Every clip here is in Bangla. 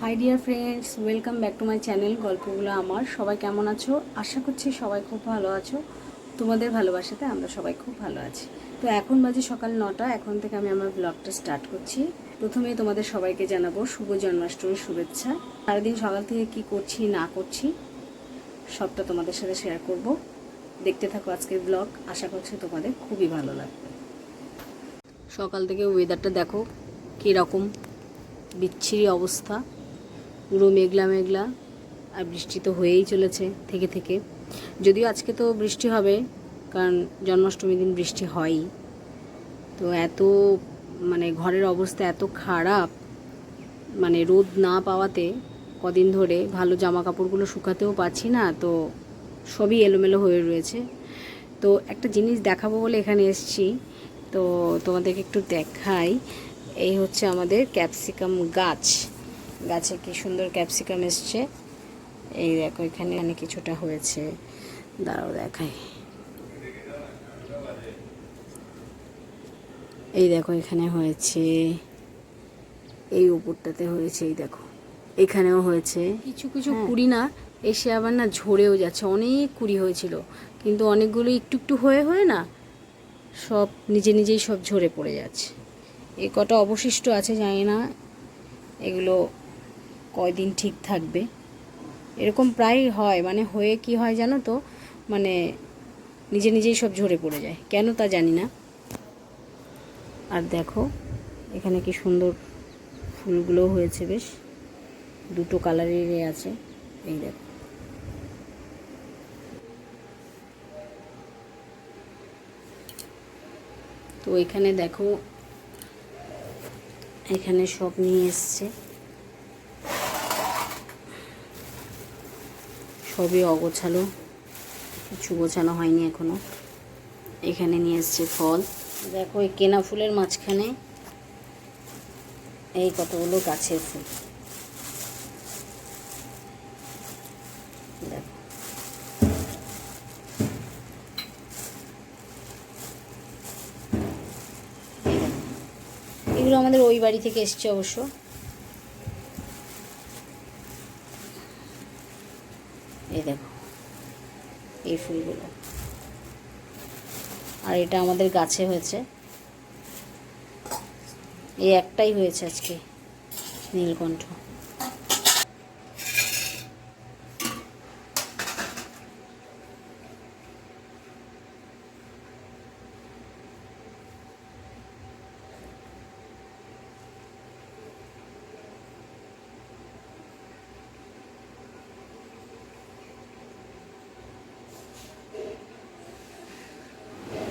Hi dear friends welcome back to my channel গল্পগুলো আমার। সবাই কেমন আছো? আশা করছি সবাই খুব ভালো আছো। তোমাদের ভালোবাসাতে আমরা সবাই খুব ভালো আছি। তো এখন বাজে সকাল নটা। এখন থেকে আমি আমার ব্লগটা স্টার্ট করছি। প্রথমে তোমাদের সবাইকে জানাব শুভ জন্মাষ্টমীর শুভেচ্ছা। সারাদিন সকাল থেকে কি করছি, না করছি, সবটা তোমাদের সাথে শেয়ার করব। দেখতে থাকো আজকের ব্লগ আশা করছি তোমাদের খুবই ভালো লাগবে। সকাল থেকে ওয়েদারটা দেখো কীরকম, বিচ্ছিরি অবস্থা। পুরো মেঘলা মেঘলা, আর বৃষ্টি তো হয়েই চলেছে থেকে থেকে। যদিও আজকে তো বৃষ্টি হবে, কারণ জন্মাষ্টমীর দিন বৃষ্টি হয়ই। তো এত মানে ঘরের অবস্থা এত খারাপ মানে রোদ না পাওয়াতে কদিন ধরে ভালো জামা কাপড়গুলো শুকাতেও পাচ্ছি না, তো সবই এলোমেলো হয়ে রয়েছে। তো একটা জিনিস দেখাবো বলে এখানে এসেছি, তো তোমাদেরকে একটু দেখাই। এই হচ্ছে আমাদের ক্যাপসিকাম গাছ। গাছে কি সুন্দর ক্যাপসিকাম এসছে। এই দেখো এখানে অনেক কিছুটা হয়েছে। দাঁড়াও দেখাই। এই দেখো এখানে হয়েছে। এই উপরটাতে হয়েছে এই দেখো। এখানেও হয়েছে। কিছু কিছু কুড়ি না এসে আবার না ঝরেও যাচ্ছে। অনেক কুড়ি হয়েছিল কিন্তু অনেকগুলো একটু একটু হয়ে হয়ে না সব নিজে নিজেই সব ঝরে পড়ে যাচ্ছে। এ কটা অবশিষ্ট আছে জানি না। এগুলো কয়দিন ঠিক থাকবে। এরকম প্রায় হয় মানে হয়ে কি হয় জানো তো? মানে নিজে নিজেই সব ঝরে পড়ে যায়। কেন তা জানি না। আর দেখো, এখানে কি সুন্দর ফুলগুলো হয়েছে বেশ। দুটো কালারেরই আছে, এই দেখো। তো এখানে দেখো, এখানে সব নিয়ে এসছে। সবই অগোছালো। কিছু গোছানো হয়নি এখনও। এখানে নিয়ে এসছে ফল। দেখো এই কেনা ফুলের মাঝখানে এই কতগুলো গাছের ফুল। দেখো। এগুলো আমাদের ওই বাড়ি থেকে এসছে অবশ্য। দেখো এই ফুলগুলো। আর এটা আমাদের গাছে হয়েছে। এই একটাই হয়েছে আজকে নীলকণ্ঠ।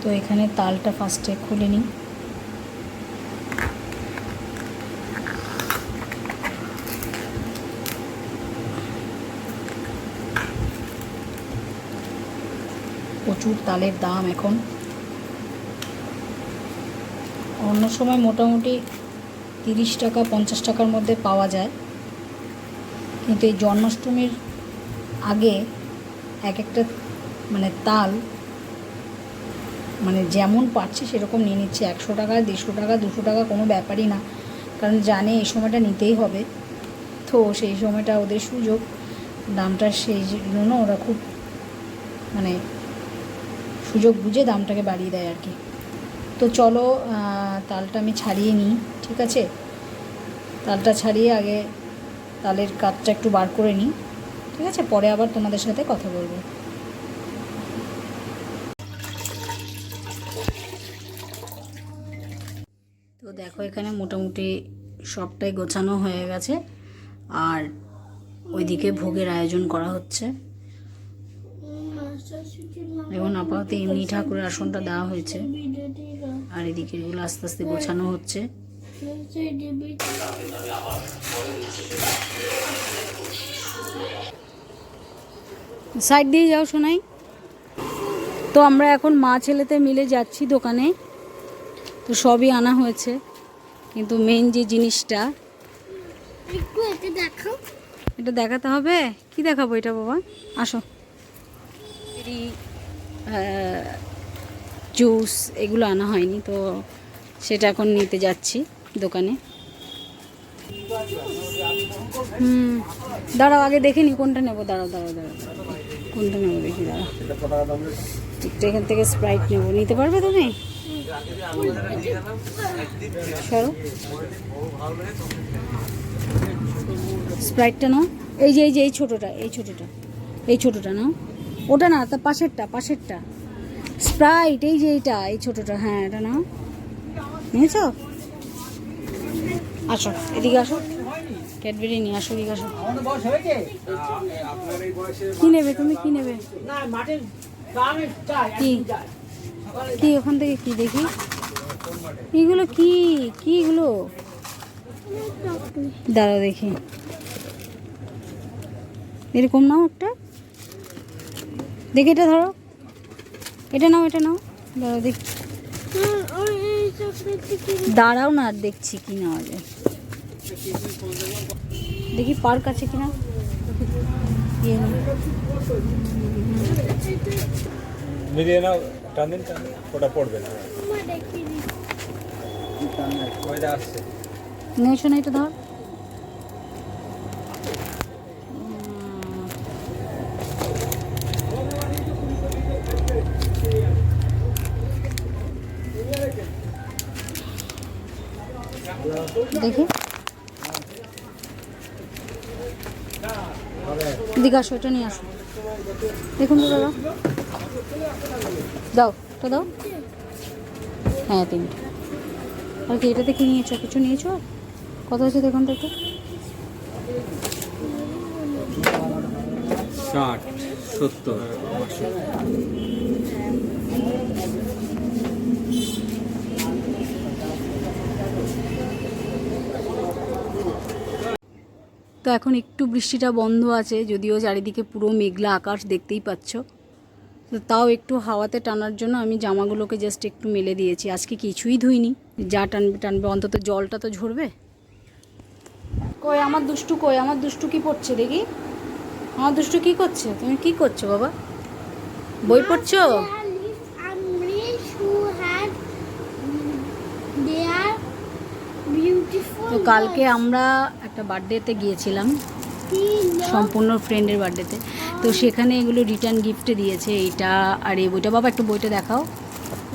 তো এখানে তালটা ফার্স্টে খুলে নিই। প্রচুর তালের দাম এখন। অন্য সময় মোটামুটি তিরিশ টাকা, পঞ্চাশ টাকার মধ্যে পাওয়া যায়। কিন্তু এই জন্মাষ্টমীর আগে এক একটা মানে তাল মানে যেমন পাচ্ছে সেরকম নিয়ে নিচ্ছে। একশো টাকা, দেড়শো টাকা, দুশো টাকা কোনো ব্যাপারই না। কারণ জানে এই সময়টা নিতেই হবে। তো সেই সময়টা ওদের সুযোগ। দামটা সেই জন্য ওরা খুব মানে সুযোগ বুঝে দামটাকে বাড়িয়ে দেয় আর কি তো চলো তালটা আমি ছাড়িয়ে নিই, ঠিক আছে? তালটা ছাড়িয়ে আগে তালের কাঠটা একটু বার করে নিই, ঠিক আছে? পরে আবার তোমাদের সাথে কথা বলব। তো দেখো এখানে মোটামুটি সবটাই গোছানো হয়ে গেছে। আর ওইদিকে ভোগের আয়োজন করা হচ্ছে। এখন আপাতত এমনি ঠাকুরের আসনটা দেওয়া হয়েছে। আর এদিকে এগুলো আস্তে আস্তে গোছানো হচ্ছে। সাইড দিয়ে যাও শোনাই তো আমরা এখন মা ছেলেতে মিলে যাচ্ছি দোকানে। তো সবই আনা হয়েছে। কিন্তু মেন যে জিনিসটা এটা দেখাতে হবে? কি দেখাবো এটা বাবা? আসো। জুস এগুলো আনা হয়নি তো সেটা এখন নিতে যাচ্ছি দোকানে। হুম দাঁড়াও আগে দেখে নি কোনটা নেব। দাঁড়াও দাঁড়াও দাঁড়াও কোনটা নেব দেখি দাঁড়াও। এখান থেকে স্প্রাইট নেব। নিতে পারবে তুমি? সরো স্প্রাইটটা নাও। এই যে এই যে এই ছোটোটা এই ছোটোটা এই ছোটোটা নাও। ওটা না তার পাশেরটা পাশেরটা। স্প্রাইট এই যে এইটা এই ছোটোটা হ্যাঁ এটা নাও। নিয়েছো? আসো এদিকে আসো। ক্যাডবেরি নিয়ে আসো এদিকে আসো। কি নেবে তুমি কি নেবে? কি? কি, ওখান থেকে কি দেখি? এগুলো কি? কি এগুলো? দাঁড়াও দেখি। এরকম নাও একটা। দেখি এটা ধরো। এটা নাও এটা নাও। দাঁড়াও দেখি। দাঁড়াও না, দেখছি কি নেওয়া যায়। দেখি পার্ক আছে কিনা। ইয়ে নাও। মিলিয়ে নাও টান দিন টান দিন। ওটা পড়বে না ধর দেখি আসো এটা নিয়ে আসো দেখুন দাদা দাও তো দাও। হ্যাঁ তিনটে। আর কি এটাতে কি নিয়েছো? কিছু নিয়েছো? আর? কত হয়েছে দেখুন তো একটু ষাট সত্তর। তো এখন একটু বৃষ্টিটা বন্ধ আছে যদিও চারিদিকে পুরো মেঘলা আকাশ দেখতেই পাচ্ছ। তাও একটু হাওয়াতে টানার জন্য আমি জামাগুলোকে জাস্ট একটু মেলে দিয়েছি। আজকে কিছুই ধুইনি। যা টানবে টানবে অন্তত জলটা তো ঝরবে। কই আমার দুষ্টু কই? আমার দুষ্টু কি পড়ছে দেখি? আমার দুষ্টু কি করছে? তুমি কি করছ বাবা? বই পড়ছো? তো কালকে আমরা একটা বার্থডেতে গিয়েছিলাম। সম্পূর্ণ ফ্রেন্ডের বার্থডেতে তো। সেখানে এগুলো রিটার্ন গিফটে দিয়েছে এইটা আর এই বইটা। বাবা একটু বইটা দেখাও।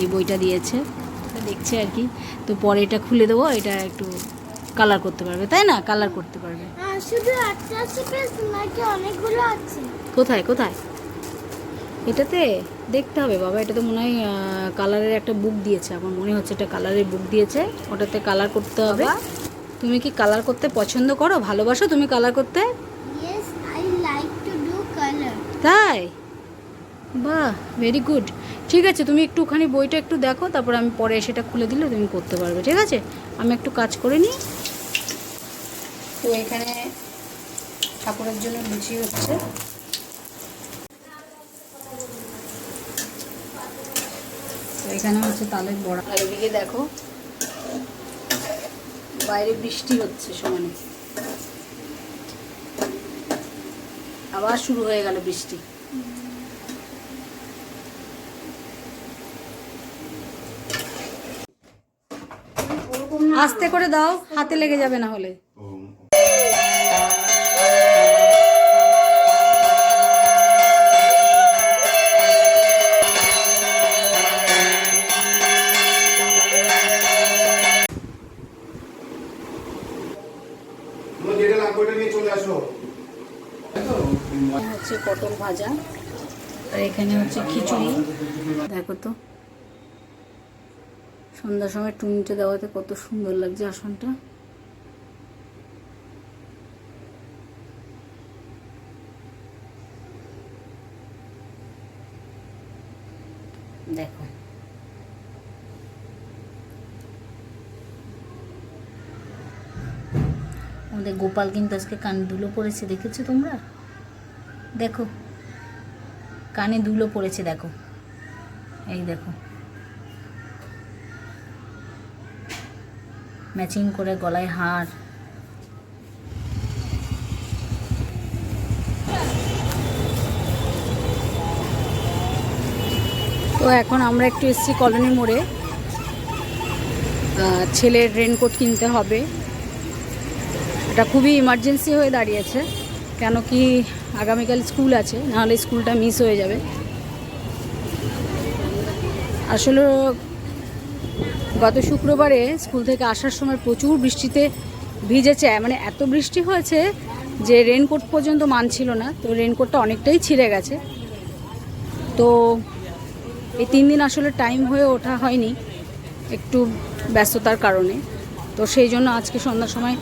এই বইটা দিয়েছে। দেখছে আর কি। তো পরে এটা খুলে দেবো এটা একটু কালার করতে পারবে তাই না? কালার করতে পারবে। শুধু একটা নাকি অনেকগুলো আছে। কোথায় কোথায়? এটাতে দেখতে হবে বাবা এটা তো মনে হয় কালারের একটা বুক দিয়েছে। আমার মনে হচ্ছে এটা কালারের বুক দিয়েছে। ওটাতে কালার করতে হবে। তুমি কি কালার করতে পছন্দ করো? ভালোবাসো তুমি কালার করতে? তাই? বাহ ভেরি গুড ঠিক আছে তুমি একটুখানি বইটা একটু দেখো তারপর আমি পরে সেটা খুলে দিলে তুমি করতে পারবে ঠিক আছে? আমি একটু কাজ করে নিই। তো এখানে ঠাকুরের জন্য লুচি হচ্ছে। তো এখানে হচ্ছে তালের বড়া। আর এদিকে দেখো বাইরে বৃষ্টি হচ্ছে সমানে। আবার শুরু হয়ে গেল বৃষ্টি। আস্তে করে দাও হাতে লেগে যাবে না হলে। ভাজা। আর এখানে হচ্ছে খিচুড়ি। দেখো তো, সন্ধ্যার সময় টুনিটা দেওয়াতে কত সুন্দর লাগছে আসনটা। দেখো। আমাদের গোপাল কিন্তু আজকে কান দুলো পড়েছে দেখেছ তোমরা? দেখো। কানে দুলো পড়েছে, দেখো। এই দেখো। ম্যাচিং করে গলায় হার। তো এখন আমরা একটু এসছি কলোনি মোড়ে। ছেলের রেনকোট কিনতে হবে। এটা খুবই ইমার্জেন্সি হয়ে দাঁড়িয়েছে। কেন কি আগামীকাল স্কুল আছে, নাহলে স্কুলটা মিস হয়ে যাবে। আসলে গত শুক্রবারে স্কুল থেকে আসার সময় প্রচুর বৃষ্টিতে ভিজেছে মানে এত বৃষ্টি হয়েছে যে রেনকোট পর্যন্ত মানছিল না, তো রেনকোটটা অনেকটাই ছিঁড়ে গেছে। তো এই তিন দিন আসলে টাইম হয়ে ওঠা হয়নি একটু ব্যস্ততার কারণে। তো সেই জন্য আজকে সন্ধ্যার সময়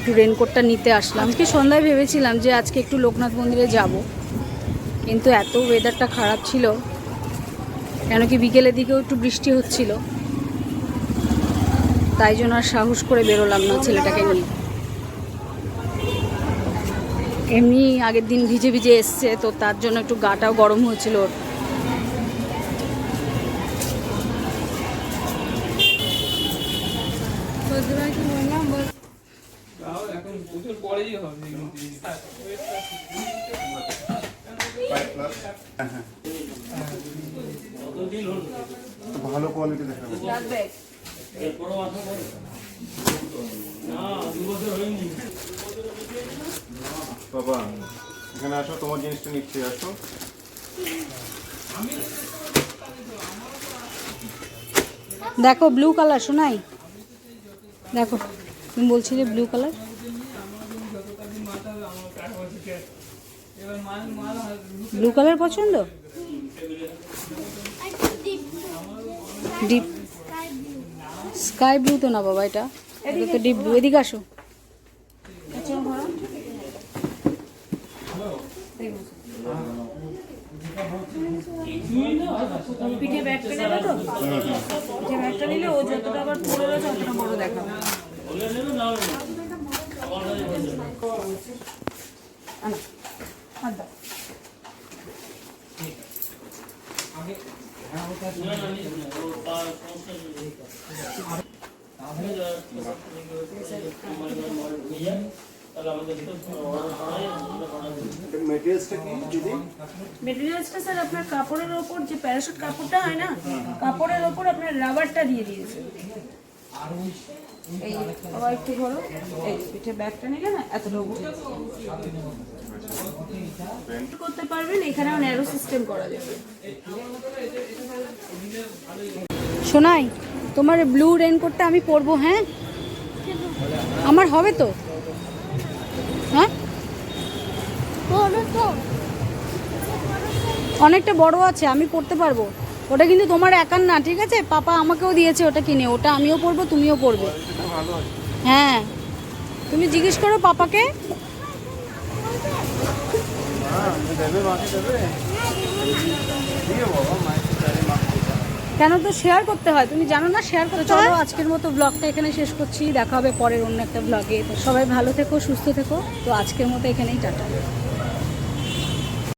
একটু রেনকোটটা নিতে আসলাম। কি সন্ধ্যায় ভেবেছিলাম যে আজকে একটু লোকনাথ মন্দিরে যাব, কিন্তু এত ওয়েদারটা খারাপ ছিল, কেন কি বিকেলের দিকেও একটু বৃষ্টি হচ্ছিল। তাই জন্য আর সাহস করে বেরোলাম না ছেলেটাকে নিয়ে। এমনি আগের দিন ভিজে ভিজে এসছে, তো তার জন্য একটু গাটাও গরম হয়েছিল ওর। পুজোর পরেই হবে ভালো কোয়ালিটি দেখাবো বাবা এখানে আসো তোমার জিনিসটা নিচ্ছে আসো। দেখো ব্লু কালার শোনাই দেখো তুমি বলছিলে ব্লু কালার ব্লু কালার পছন্দ? ডিপ স্কাই ব্লু তো না বাবা এটা। এটা তো ডিপ ব্লু এদিকে আসো। পিঠে ব্যাগটা নেবে তো? পিঠে ব্যাগটা নিলে ও যতটা আবার পড়ে রয়েছে অতটা বড় দেখাবে। আনো, হাত দাও। মেটেরিয়ালসটা কি দিদি মেটেরিয়ালসটা স্যার আপনার কাপড়ের ওপর, যে প্যারাশুট কাপড়টা হয় না, কাপড়ের ওপর আপনার রাবারটা দিয়ে দিয়েছে করতে পারবেন, এখানেও ন্যারো সিস্টেম করা যাবে। শোনাই তোমার ব্লু রেনকোটটা আমি পরবো হ্যাঁ? আমার হবে তো? হ্যাঁ? অনেকটা বড় আছে, আমি পড়তে পারব। ওটা কিন্তু তোমার একার না ঠিক আছে? পাপা আমাকেও দিয়েছে ওটা কিনে। ওটা আমিও পরবো তুমিও পরবে। হ্যাঁ। তুমি জিজ্ঞেস করো পাপাকে। কেন তো শেয়ার করতে হয়? তুমি জানো না শেয়ার করতে চলো আজকের মতো ব্লগটা এখানে শেষ করছি। দেখা হবে পরের অন্য একটা ব্লগে তো সবাই ভালো থেকো সুস্থ থেকো। তো আজকের মতো এখানেই টাটা।